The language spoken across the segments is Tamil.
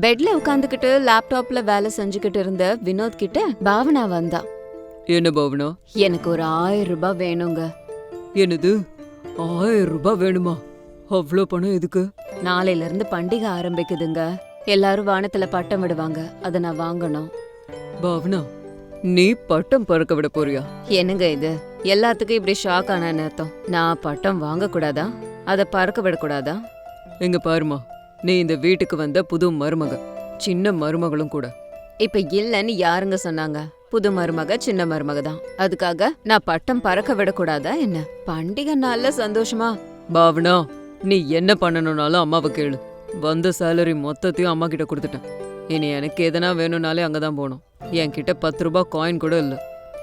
பெட்ல உட்காந்துக்கிட்டு லேப்டாப்ல வேலை செஞ்சுக்கிட்டு இருந்த வினோத் கிட்ட பாவனா வந்தா. என்ன பாவனா? எனக்கு ஒரு ஆயிரம் ரூபாய் வேணுங்க. என்னது? ஆயிரம் ரூபாய் வேணுமா? அவ்வளோ பணம் எதுக்கு? நாளையில இருந்து பண்டிகை ஆரம்பிக்குதுங்க. எல்லாரும் வானத்துல பட்டம் விடுவாங்க. அத நான் வாங்கணும். பாவனா நீ பட்டம் பறக்க விட போறியா? என்னங்க இது? எல்லாத்துக்கும் இப்படி ஷாக் ஆன அர்த்தம். நான் பட்டம் வாங்க கூடாதா அத பறக்க விடக்கூடாதா? எங்க பாருமா நீ இந்த வீட்டுக்கு வந்த புது மருமக சின்ன மருமகளும் கூட. இப்ப இல்லன்னு யாருங்க சொன்னாங்க? புது மருமக சின்ன மருமக தான். அதுக்காக நான் பட்டம் பறக்க விடக்கூடாதா என்ன? பண்டிகை நாள்ல சந்தோஷமா? பாவனா நீ என்ன பண்ணணும்னாலும் அம்மாவை கேளு. வந்த சேலரி மொத்தத்தையும் அம்மா கிட்ட கொடுத்துட்டேன். இனி எனக்கு எதனா வேணும்னாலே அங்கதான் போகணும். என்கிட்ட பத்து ரூபாய் காயின் கூட இல்ல.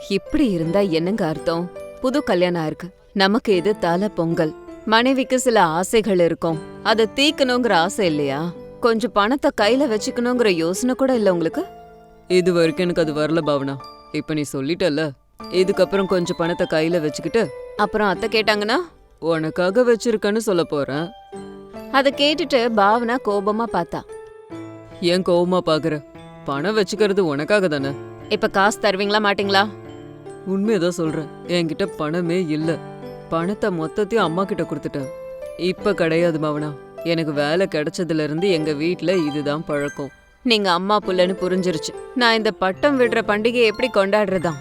இப்படி இருந்தா என்னங்க அர்த்தம்? புது கல்யாணம் இருக்கு நமக்கு இது தலை பொங்கல். மனைவிக்கு சில ஆசைகள் இருக்கும். அதை தீக்கணுங்கிற ஆசை இல்லையா? கொஞ்சம் பணத்தை கையில வச்சுக்கணுங்கிற யோசனை கூட இல்ல உங்களுக்கு? இது வரைக்கும் எனக்கு அது வரல பாவனா. இப்ப நீ சொல்லிட்டல்ல. இதுக்கப்புறம் கொஞ்சம் பணத்தை கையில வச்சுக்கிட்டு அப்புறம் அத்தை கேட்டாங்கன்னா? உனக்காக வச்சிருக்கேன்னு சொல்ல போறேன். அதை கேட்டுட்டு பாவனா கோபமா பார்த்தா. ஏன் கோவமா பாக்குற? பணம் வச்சுக்கிறது உனக்காக தானே? இப்ப காசு தருவீங்களா மாட்டீங்களா? உண்மையதான் சொல்றேன். என்கிட்ட பணமே இல்ல. பணத்தை மொத்தத்தையும் அம்மா கிட்ட கொடுத்துட்டேன். இப்ப கிடையாது பாவனா எனக்கு வேலை கிடைச்சதுல இருந்து எங்க வீட்ல இதுதான் பழக்கம். நீங்க அம்மா புள்ளன்னு புரிஞ்சிருச்சு. நான் இந்த பட்டம் விடுற பண்டிகையை எப்படி கொண்டாடுறதா?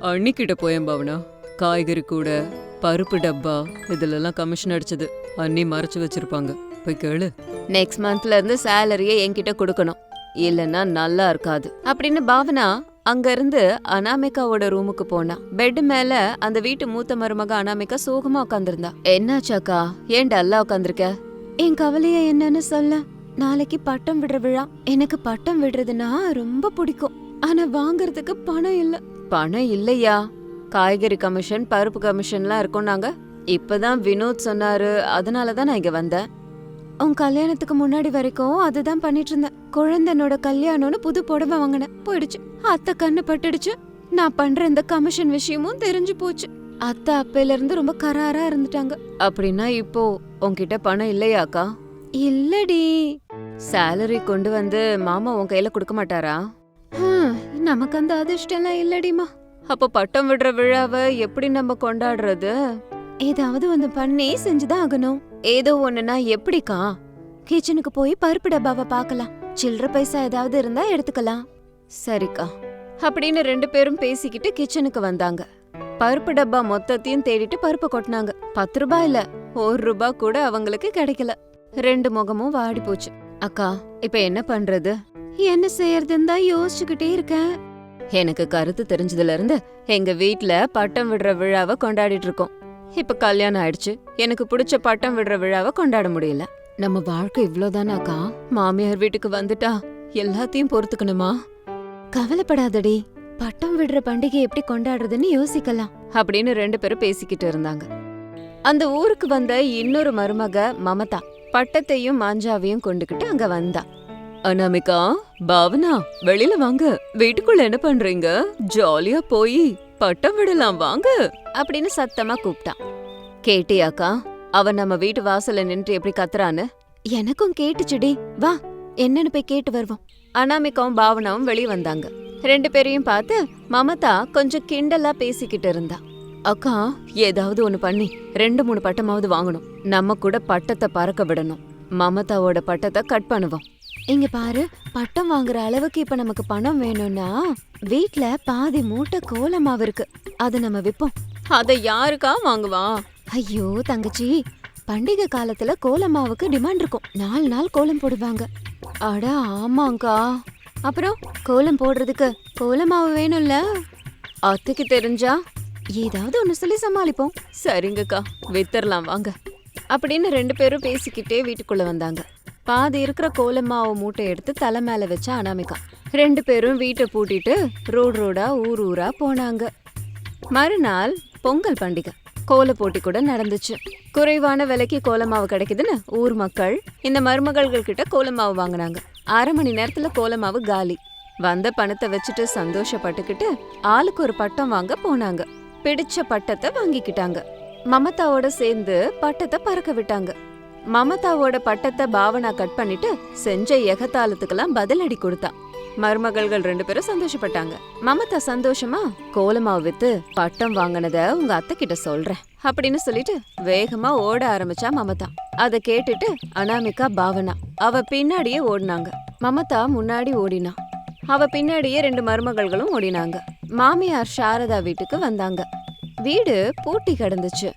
அண்ணிக்கிட்ட போயேன் பாவனா காய்கறி கூட பருப்பு டப்பா இதுலெல்லாம் கமிஷன் அடிச்சது. அண்ணி மறைச்சு வச்சிருப்பாங்க. போய் கேளு. நெக்ஸ்ட் மந்த்ல இருந்து சேலரியை என்கிட்ட கொடுக்கணும். இல்லைன்னா நல்லா இருக்காது. அப்படின்னு பாவனா அங்கிருந்து அனாமிகாவோட ரூமுக்கு போனா. பெட் மேல அந்த வீட்டு மூத்த மருமக அனாமிகா சோகமா உட்காந்துருந்தா என்னாச்சாக்கா ஏன் டல்லா உட்காந்துருக்க என் கவலைய என்னன்னு சொல்ல. நாளைக்கு பட்டம் விடுற விழா. எனக்கு பட்டம் விடுறதுன்னா ரொம்ப பிடிக்கும். ஆனா வாங்குறதுக்கு பணம் இல்ல. பணம் இல்லையா? காய்கறி கமிஷன் பருப்பு கமிஷன்லாம் இருக்கும் நாங்க இப்பதான் வினோத் சொன்னாரு. அதனால தான் நான் இங்க வந்தேன். உன் கல்யாணத்துக்கு முன்னாடி வரைக்கும் அதுதான் பண்ணிட்டு இருந்தேன் குழந்தைனோட கல்யாணம்னு புது புடவை வாங்கினேன். போயிடுச்சு. அத்தை கண்ணு பட்டுடுச்சு. நான் பண்ற இந்த கமிஷன் விஷயமும் தெரிஞ்சு போச்சு. அத்தை அப்பையில இருந்து ரொம்ப கராரா இருந்துட்டாங்க. அப்படின்னா இப்போ உன்கிட்ட பணம் இல்லையாக்கா இல்லடி. சேலரி கொண்டு வந்து மாமா உன் கையில கொடுக்க மாட்டாரா? ஹம், நமக்கு அந்த அதிர்ஷ்டம்லாம் இல்லடிமா அப்போ பட்டம் விடுற விழாவை எப்படி நம்ம கொண்டாடுறது? ஏதாவது ஒண்ணு பண்ணி செஞ்சுதான் ஆகணும். ஏதோ ஒண்ணுனா எப்படிக்கா? கிச்சனுக்கு போய் பருப்பு டப்பாவை பார்க்கலாம். சில்லற பைசா ஏதாவது இருந்தா எடுத்துக்கலாம். சரிக்கா. அப்படின்னு ரெண்டு பேரும் பேசிக்கிட்டு கிச்சனுக்கு வந்தாங்க. பருப்பு டப்பா மொத்தத்தையும் தேடிட்டு பருப்பு கொட்டினாங்க. பத்து ரூபாய் இல்ல ஒரு ரூபாய் கூட அவங்களுக்கு கிடைக்கல. ரெண்டு முகமும் வாடி போச்சு. அக்கா இப்ப என்ன பண்றது? என்ன செய்யறதுன்னு தான் யோசிச்சுக்கிட்டே இருக்கேன். எனக்கு கருத்து தெரிஞ்சதுல இருந்து எங்க வீட்ல பட்டம் விடுற விழாவை கொண்டாடிட்டு இருக்கோம். இப்ப கல்யாணம் ஆயிடுச்சு. எனக்கு பிடிச்ச பட்டம் விடுற விழாவை கொண்டாட முடியல. நம்ம வாழ்க்கை இவ்ளோதானாக்கா மாமியார் வீட்டுக்கு வந்துட்டா எல்லாத்தையும் பொறுத்துக்கணுமா? கவலைப்படாதடி. பட்டம் விடுற பண்டிகை எப்படி கொண்டாடுறதுன்னு யோசிக்கலாம். அப்படின்னு ரெண்டு பேரும் பேசிக்கிட்டு இருந்தாங்க. அந்த ஊருக்கு வந்த இன்னொரு மருமக மமதா பட்டத்தையும் மாஞ்சாவையும் கொண்டுகிட்டு அங்க வந்தா. அனாமிகா பாவனா வெளியில வாங்க. வீட்டுக்குள்ள என்ன பண்றீங்க? ஜாலியா போய் பட்டம் விடலாம் வாங்க. அப்படின்னு சத்தமா கூப்பிட்டான். கேட்டியாக்கா அவன் நம்ம வீட்டு வாசல்ல நின்று எப்படி கத்துறான்னு? எனக்கும் கேட்டுச்சுடி வா என்னன்னு போய் கேட்டு வருவோம். அனாமிகாவும் பாவனாவும் வெளிய வந்தாங்க. ரெண்டு பேரையும் பார்த்து மமதா கொஞ்சம் கிண்டலா பேசிக்கிட்டு இருந்தா. அக்கா ஏதாவது ஒண்ணு பண்ணி ரெண்டு மூணு பட்டமாவது வாங்கணும். நம்ம கூட பட்டத்தை பறக்க விடணும். மமதாவோட பட்டத்தை கட் பண்ணுவோம். இங்க பாரு பட்டம் வாங்குற அளவுக்கு இப்ப நமக்கு பணம் வேணும்னா வீட்ல பாதி மூட்டை கோலமாவு இருக்கு. அத நம்ம விப்போம். அத யாருக்கா வாங்குவா? ஐயோ தங்கச்சி. பண்டிகை காலத்துல கோலமாவுக்கு டிமாண்ட் இருக்கும். நாலு நாள் கோலம் போடுவாங்க. அட ஆமாங்கா. அப்புறம் கோலம் போடுறதுக்கு கோலமாவு வேணும்ல? அத்தைக்கு தெரிஞ்சா? ஏதாவது ஒண்ணு சொல்லி சமாளிப்போம். சரிங்கக்கா வித்தரலாம் வாங்க. அப்படின்னு ரெண்டு பேரும் பேசிக்கிட்டே வீட்டுக்குள்ள வந்தாங்க. பாதி இருக்கிற கோலமாவு மூட்டை எடுத்து தலை மேல வச்ச அனாமிகா. ரெண்டு பேரும் வீட்டை பூட்டிட்டு ரோடு ரோடா ஊர் ஊரா போனாங்க. மறுநாள் பொங்கல் பண்டிகை. கோல போட்டி கூட நடந்துச்சு. குறைவான விலைக்கு கோலமாவு கிடைக்குதுன்னு ஊர் மக்கள் இந்த மருமகள்கள் கிட்ட கோலமாவு வாங்கினாங்க. அரை மணி நேரத்துல கோலமாவு காலி. வந்த பணத்தை வச்சுட்டு சந்தோஷப்பட்டுக்கிட்டு ஆளுக்கு ஒரு பட்டம் வாங்க போனாங்க. பிடிச்ச பட்டத்தை வாங்கிக்கிட்டாங்க. மமதாவோட சேர்ந்து பட்டத்தை பறக்க விட்டாங்க. மமதாவோட பட்டத்தை பாவனா கட் பண்ணிட்டு செஞ்ச எகத்தாளத்துக்கெல்லாம் பதிலடி கொடுத்தான் மருமகள்கள் ரெண்டு பேரும் சந்தோஷப்பட்டாங்க. மமதா சந்தோஷமா கோலமாவு வித்து பட்டம் வாங்கினத உங்க அத்தை கிட்ட சொல்றேன். அப்படின்னு சொல்லிட்டு வேகமா ஓட ஆரம்பிச்சா மமதா. அத கேட்டுட்டு அனாமிகா பாவனா அவ பின்னாடியே ஓடினாங்க. மமதா முன்னாடி ஓடினா. அவ பின்னாடியே ரெண்டு மருமகள்களும் ஓடினாங்க. மாமியார் சாரதா வீட்டுக்கு வந்தாங்க. வீடு பூட்டி கிடந்துச்சு.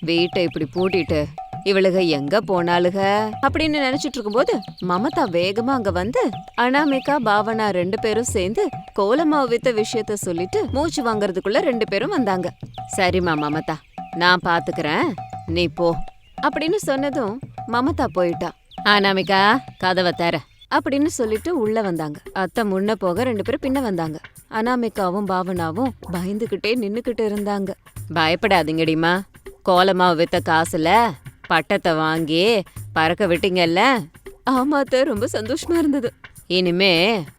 வீட்டை இப்படி பூட்டிட்டு இவளுக எங்க போனாளுக? அப்படின்னு நினைச்சிட்டு இருக்கும்போது மமதா வேகமா அங்க வந்து அனாமிகா பாவனா ரெண்டு பேரும் சேர்ந்து கோலமாவு வித்த விஷயத்த சொல்லிட்டு மூச்சு வாங்குறதுக்குள்ள ரெண்டு பேரும் வந்தாங்க. சரிம்மா மமதா நான் பாத்துக்கிறேன். நீ போ. அப்படின்னு சொன்னதும் மமதா போயிட்டா. அனாமிகா கதவை தர. அப்படின்னு சொல்லிட்டு உள்ள வந்தாங்க. அத்தை முன்ன போக ரெண்டு பேரும் பின்ன வந்தாங்க. அனாமிகாவும் பாவனாவும் பயந்துகிட்டே நின்னுக்கிட்டு இருந்தாங்க. பயப்படாதீங்கடிமா கோலமாவு வித்த காசுல பட்டத்தை வாங்கி பறக்க விட்டீங்கல்ல? ஆமாத்த ரொம்ப சந்தோஷமா இருந்தது. இனிமே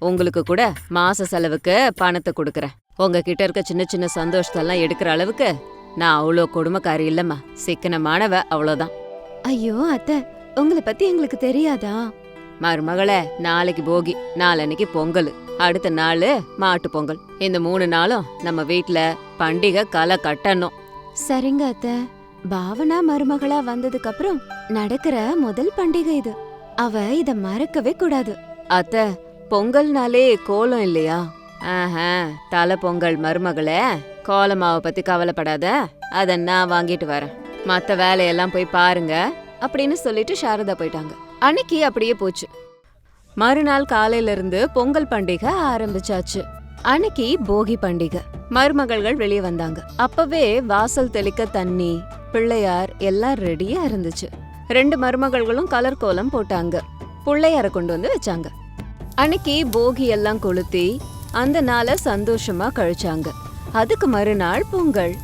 உங்களுக்கு கூட மாச செலவுக்கு பணத்தை கொடுக்கறேன். உங்ககிட்ட இருக்க சின்ன சின்ன சந்தோஷத்தெல்லாம் எடுக்கிற அளவுக்கு நான் அவ்வளோ கொடுமைக்காரி இல்லம்மா. சிக்கனமானவ அவ்வளோதான். ஐயோ அத்தை உங்களை பத்தி எங்களுக்கு தெரியாதா? மருமகளே நாளைக்கு போகி. நாளன்னைக்கு பொங்கல். அடுத்த நாள் மாட்டு பொங்கல். இந்த மூணு நாளும் நம்ம வீட்ல பண்டிகை களை கட்டணும். சரிங்க அத்தை. பாவனா மருமகளா வந்ததுக்கு அப்புறம் நடக்கிற முதல் பண்டிகை இது. அவ இத மறக்கவே கூடாது. அத்தை பொங்கல்னாலே கோலம் இல்லையா? ஆஹா தலை பொங்கல் மருமகளே கோலமாவ பத்தி கவலைப்படாத. அத நான் வாங்கிட்டு வரேன். மத்த வேலையெல்லாம் போய் பாருங்க அப்படின்னு சொல்லிட்டு சாரதா போயிட்டாங்க. அன்னைக்கு அப்படியே போச்சு. மறுநாள் காலையில இருந்து பொங்கல் பண்டிகை ஆரம்பிச்சாச்சு. அன்னைக்கு போகி பண்டிகை. மருமகள்கள் வெளியே வந்தாங்க. அப்பவே வாசல் தெளிக்க தண்ணி பிள்ளையார் எல்லாம் ரெடியா இருந்துச்சு. ரெண்டு மருமகள்களும் கலர் கோலம் போட்டாங்க. பிள்ளையார கொண்டு வந்து வச்சாங்க. அன்னைக்கு போகி எல்லாம் கொளுத்தி அந்த நாளை சந்தோஷமா கழிச்சாங்க. அதுக்கு மறுநாள் பொங்கல்.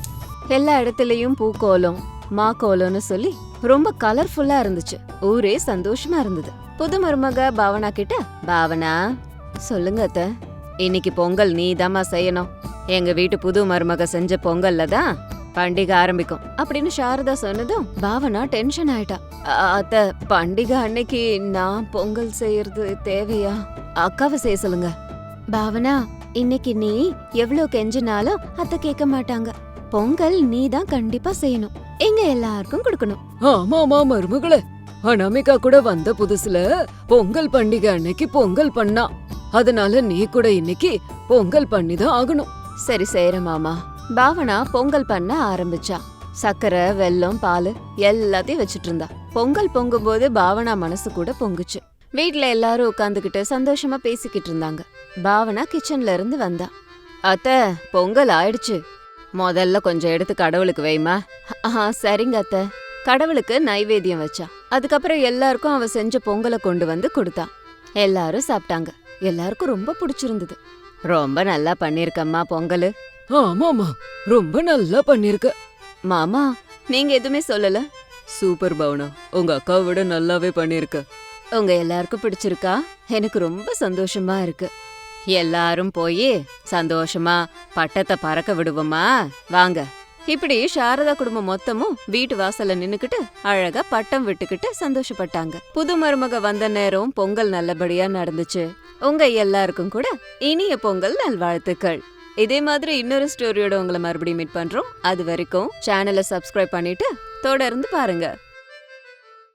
எல்லா இடத்துலயும் பூக்கோலம் மா கோலம்னு சொல்லி ரொம்ப கலர்ஃபுல்லா இருந்துச்சு. ஊரே சந்தோஷமா இருந்தது. புது மருமக பாவனா கிட்ட பாவனா சொல்லுங்க அத்த. இன்னைக்கு பொங்கல் நீ செய்யணும். எங்க வீட்டு புது மருமக செஞ்ச பொங்கல்ல தான் பண்டிகை ஆரம்பிக்கும். அப்படின்னு சாரதா சொன்னதும் பாவனா டென்ஷன் ஆயிட்டா. "அ- அத்த பண்டிகை அன்னைக்கு நான் பொங்கல் செய்யறது தேவையா? அக்காவை செய்ய சொல்லுங்க. பாவனா இன்னைக்கு நீ எவ்ளோ கெஞ்சினாலும் அத்தை கேட்க மாட்டாங்க. பொங்கல் நீ தான் கண்டிப்பா செய்யணும். எங்க எல்லாருக்கும் கொடுக்கணும். ஆமாமா மருமகளே. அனாமிகா கூட வந்த புதுசுல பொங்கல் பண்டிகை அன்னைக்கு பொங்கல் பண்ணா. அதனால நீ கூட இன்னைக்கு பொங்கல் பண்ணி தான் ஆகணும். சரி செய்யற மாமா. பாவனா பொங்கல் பண்ண ஆரம்பிச்சா. சக்கரை வெல்லம் பால் எல்லாத்தையும் வச்சுட்டு இருந்தா. பொங்கல் பொங்கும்போது பாவனா மனசு கூட பொங்குச்சு. வீட்ல எல்லாரும் உட்காந்துக்கிட்டு சந்தோஷமா பேசிக்கிட்டு இருந்தாங்க. பாவனா கிச்சன்ல இருந்து வந்தா. அத்த பொங்கல் ஆயிடுச்சு. முதல்ல கொஞ்சம் எடுத்து கடவுளுக்கு வைமா. ஆ சரிங்க அத்த. கடவுளுக்கு நைவேத்தியம் வச்சா. அதுக்கப்புறம் எல்லாருக்கும் அவ செஞ்ச பொங்கலை கொண்டு வந்து கொடுத்தா. எல்லாரும் சாப்பிட்டாங்க. எல்லாருக்கும் ரொம்ப பிடிச்சிருந்தது. ரொம்ப நல்லா பண்ணிருக்கம்மா பொங்கல். ஆமாமா ரொம்ப நல்லா பண்ணிருக்க. மாமா நீங்க எதுவுமே சொல்லல? சூப்பர் பவனா உங்க அக்காவை விட நல்லாவே பண்ணிருக்க. உங்க எல்லாருக்கும் பிடிச்சிருக்கா? எனக்கு ரொம்ப சந்தோஷமா இருக்கு. எல்லாரும் போய் சந்தோஷமா பட்டத்தை பறக்க விடுவோமா? வாங்க. இப்படி சாரதா குடும்பம் மொத்தமும் வீட்டு வாசல்ல நின்னுக்கிட்டு அழகா பட்டம் விட்டுக்கிட்டு சந்தோஷப்பட்டாங்க. புது மருமக வந்த நேரம் பொங்கல் நல்லபடியா நடந்துச்சு. உங்க எல்லாருக்கும் கூட இனிய பொங்கல் நல்வாழ்த்துக்கள். இதே மாதிரி இன்னொரு ஸ்டோரியோட உங்களை மறுபடியும் மீட் பண்றோம். அது வரைக்கும் சேனலை சப்ஸ்கிரைப் பண்ணிட்டு தொடர்ந்து பாருங்க.